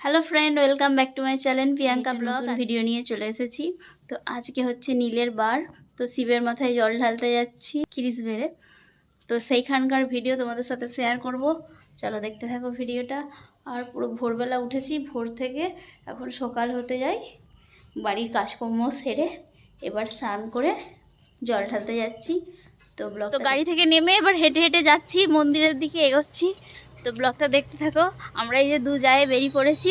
Hello friend welcome back to my channel Priyanka vlog video নিয়ে চলে এসেছি। তো আজকে হচ্ছে নীলের বার। তো শিবের মাথায় জল ঢালতে যাচ্ছি খিরিস বেড়ে তো সেইখানকার ভিডিও তোমাদের সাথে শেয়ার করব। চলো দেখতে থাকো ভিডিওটা আর পুরো ভোরবেলা উঠেছি ভোর থেকে এখন সকাল হতে যাই। বাড়ির কাজকর্ম সেরে এবার স্নান করে জল ঢালতে যাচ্ছি। তো ব্লগ তো গাড়ি থেকে নেমে এবার হেঁটে হেঁটে যাচ্ছি মন্দিরের দিকে এগোচ্ছি। তো ব্লগটা দেখতে থাকো। আমরা এই যে দু জায়ে বেরিয়ে পড়েছি।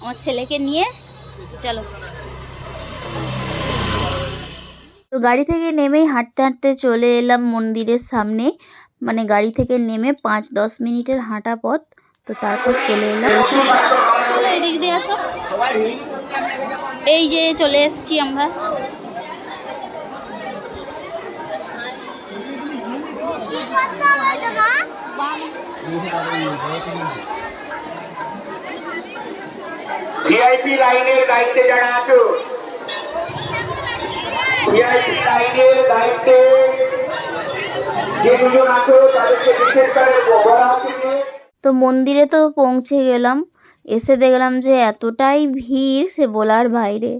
আমার ছেলেকে নিয়ে। চলো। তো গাড়ি থেকে নেমেই হাঁটতে হাঁটতে চলে এলাম মন্দিরের সামনে। মানে গাড়ি থেকে নেমে পাঁচ দশ মিনিটের হাঁটা পথ। তো তারপর চলে এলাম। এদিক দিয়ে আসো। এই যে চলে এসেছি আমরা। ভিআইপি লাইনের দায়িত্বে যারা আছো ভিআইপি লাইনের দায়িত্বে যে দুজন আছো, তাদেরকে বিশেষ করে বলা হচ্ছে তো মন্দিরে তো পৌঁছে গেলাম। এসে দেখলাম যে এতটাই ভিড় সে বলার বাইরে।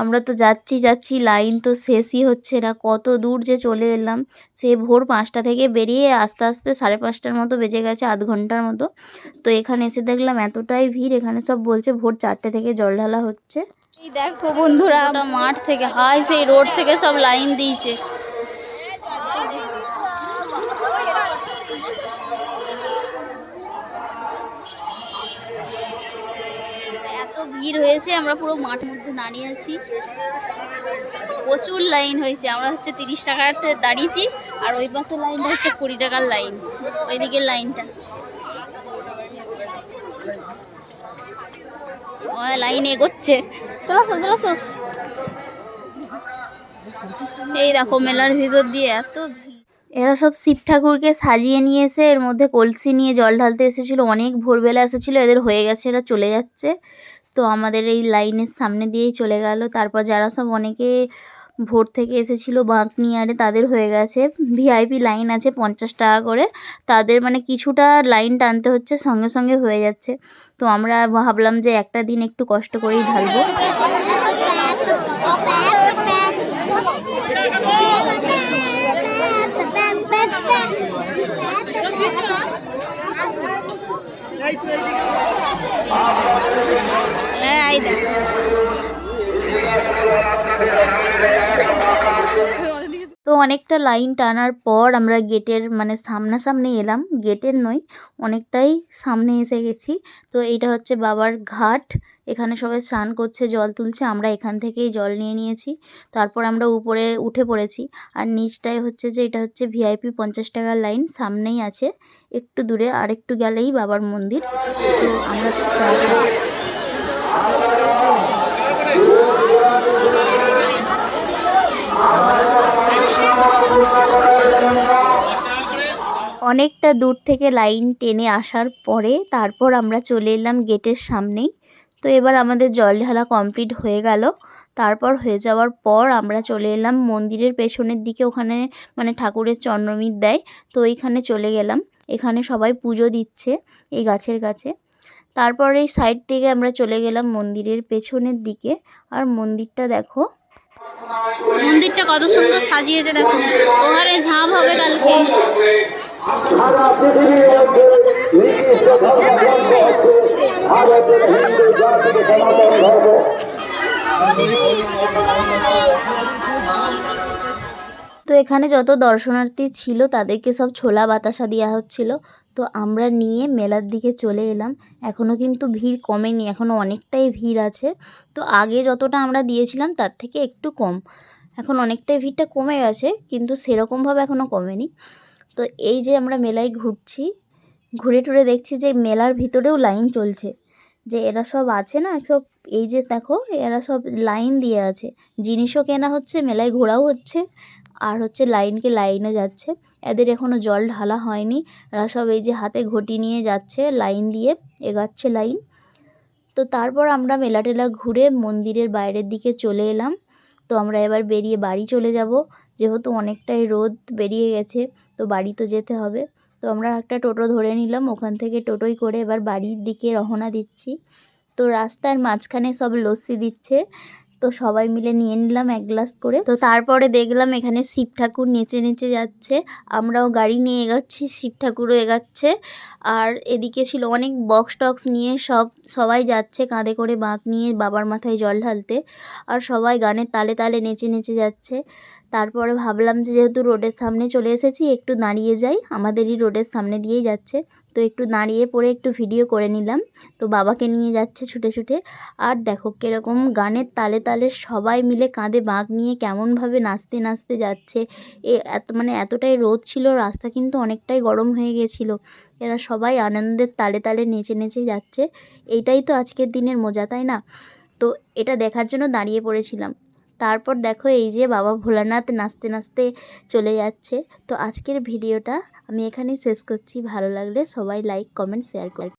আমরা তো যাচ্ছি যাচ্ছি লাইন তো শেষই হচ্ছে না। কত দূর যে চলে এলাম। সে ভোর পাঁচটা থেকে বেরিয়ে আস্তে আস্তে সাড়ে পাঁচটার মতো বেজে গেছে আধ ঘণ্টার মতো। তো এখানে এসে দেখলাম এতটাই ভিড় এখানে সব বলছে ভোর চারটে থেকে জল ঢালা হচ্ছে। এই দেখো বন্ধুরা মাঠ থেকে হাই সেই রোড থেকে সব লাইন দিয়েছে এত ভিড় হয়েছে, আমরা পুরো মাঠ মধ্যে দাঁড়িয়ে আছি। প্রচুর লাইন হয়েছে, আমরা হচ্ছে তিরিশ টাকাতে দাঁড়িয়েছি, আর ওই পাশের লাইনটা হচ্ছে কুড়ি টাকার লাইন ওই দিকের লাইনটা লাইন এগোচ্ছে। চলে আসো চলে আসো। এই দেখো মেলার ভিতর দিয়ে এত এরা সব শিব ঠাকুরকে সাজিয়ে নিয়ে এসে এর মধ্যে কলসি নিয়ে জল ঢালতে এসেছিল, অনেক ভোরবেলা এসেছিল, এদের হয়ে গেছে, এরা চলে যাচ্ছে। তো আমাদের এই লাইনের সামনে দিয়েই চলে গেল। তারপর যারা সব অনেকে ভোর থেকে এসেছিল বাঁকনিয়ারে, তাদের হয়ে গেছে। ভিআইপি লাইন আছে পঞ্চাশ টাকা করে। তাদের মানে কিছুটা লাইন টানতে হচ্ছে, সঙ্গে সঙ্গে হয়ে যাচ্ছে। তো আমরা ভাবলাম যে একটা দিন একটু কষ্ট করেই ঢালবো। হ্যাঁ তো অনেকটা লাইন টানার পর আমরা গেটের মানে সামনাসামনি এলাম। গেটের নয়, অনেকটাই সামনে এসে গেছি। তো এইটা হচ্ছে বাবার ঘাট। এখানে সবাই স্নান করছে, জল তুলছে। আমরা এখান থেকেই জল নিয়ে নিয়েছি। তারপর আমরা উপরে উঠে পড়েছি। আর নিচটায় হচ্ছে যে, এটা হচ্ছে ভিআইপি পঞ্চাশ টাকার লাইন। সামনেই আছে, একটু দূরে আর একটু গেলেই বাবার মন্দির। তো আমরা অনেকটা দূর থেকে লাইন টেনে আসার পরে তারপর আমরা চলে এলাম গেটের সামনেই। তো এবার আমাদের জল ঢালা কমপ্লিট হয়ে গেল। তারপর হয়ে যাওয়ার পর আমরা চলে এলাম মন্দিরের পেছনের দিকে। ওখানে মানে ঠাকুরের চন্দ্রমিত দেয়। তো এইখানে চলে গেলাম। এখানে সবাই পুজো দিচ্ছে এই গাছের কাছে তারপর এই সাইড থেকে আমরা চলে গেলাম মন্দিরের পেছনের দিকে। আর মন্দিরটা দেখো। মন্দিরটা কত সুন্দর সাজিয়েছে দেখো। ওখানে ঝাঁপ হবে কালকে। তো এখানে যত দর্শনার্থী ছিল তাদেরকে সব ছোলা বাতাসা দেওয়া হচ্ছিল। তো আমরা নিয়ে মেলার দিকে চলে এলাম। এখনও কিন্তু ভিড় কমেনি এখনও অনেকটাই ভিড় আছে। তো আগে যতটা আমরা দিয়েছিলাম তার থেকে একটু কম। এখন অনেকটাই ভিড়টা কমে গেছে, কিন্তু সেরকমভাবে এখনও কমেনি। তো এই যে আমরা মেলায় ঘুরছি, ঘুরে টুরে দেখছি যে মেলার ভিতরেও লাইন চলছে। যে এরা সব আছে না, সব এই যে দেখো, এরা সব লাইন দিয়ে আছে। জিনিসও কেনা হচ্ছে, মেলায় ঘোরাও হচ্ছে। আর হচ্ছে লাইনকে লাইনও যাচ্ছে। এদের এখনও জল ঢালা হয়নি। এরা সব এই যে হাতে ঘটি নিয়ে যাচ্ছে, লাইন দিয়ে এগাচ্ছে লাইন। তো তারপর আমরা মেলা টেলা ঘুরে মন্দিরের বাইরের দিকে চলে এলাম। তো আমরা এবার বেরিয়ে বাড়ি চলে যাব। যেহেতু অনেকটাই রোদ বেরিয়ে গেছে, তো বাড়ি তো যেতে হবে। তো আমরা একটা টোটো ধরে নিলাম। ওখান থেকে টোটোয় করে এবার বাড়ির দিকে রওনা দিচ্ছি। তো রাস্তার মাঝখানে সব লস্যি দিচ্ছে। তো সবাই মিলে নিয়ে নিলাম এক গ্লাস করে। তো তারপরে দেখলাম এখানে শিব ঠাকুর নেচে নেচে যাচ্ছে। আমরাও গাড়ি নিয়ে এগাচ্ছি, শিব ঠাকুরও এগাচ্ছে। আর এদিকে ছিল অনেক বক্স টক্স নিয়ে সব, সবাই যাচ্ছে কাঁধে করে বাঁক নিয়ে বাবার মাথায় জল ঢালতে। আর সবাই গানের তালে তালে নেচে নেচে যাচ্ছে। তারপরে ভাবলাম যে যেহেতু রোডের সামনে চলে এসেছি, একটু দাঁড়িয়ে যাই। আমাদেরই রোডের সামনে দিয়েই যাচ্ছে। তো একটু দাঁড়িয়ে পড়ে একটু ভিডিও করে নিলাম। তো বাবাকে নিয়ে যাচ্ছে ছুটে ছুটে। আর দেখো কীরকম গানের তালে তালে সবাই মিলে কাঁধে বাঁক নিয়ে কেমনভাবে নাচতে নাচতে যাচ্ছে। এ এত মানে এতটাই রোদ ছিল, রাস্তা কিন্তু অনেকটাই গরম হয়ে গেছিল। এরা সবাই আনন্দের তালে তালে নেচে নেচে যাচ্ছে। এইটাই তো আজকের দিনের মজা, তাই না? তো এটা দেখার জন্য দাঁড়িয়ে পড়েছিলাম। তারপর দেখো এই যে বাবা ভোলানাথ নাচতে নাচতে চলে যাচ্ছে। তো আজকের ভিডিওটা আমি এখানেই শেষ করছি। ভালো লাগলে সবাই লাইক কমেন্ট শেয়ার করে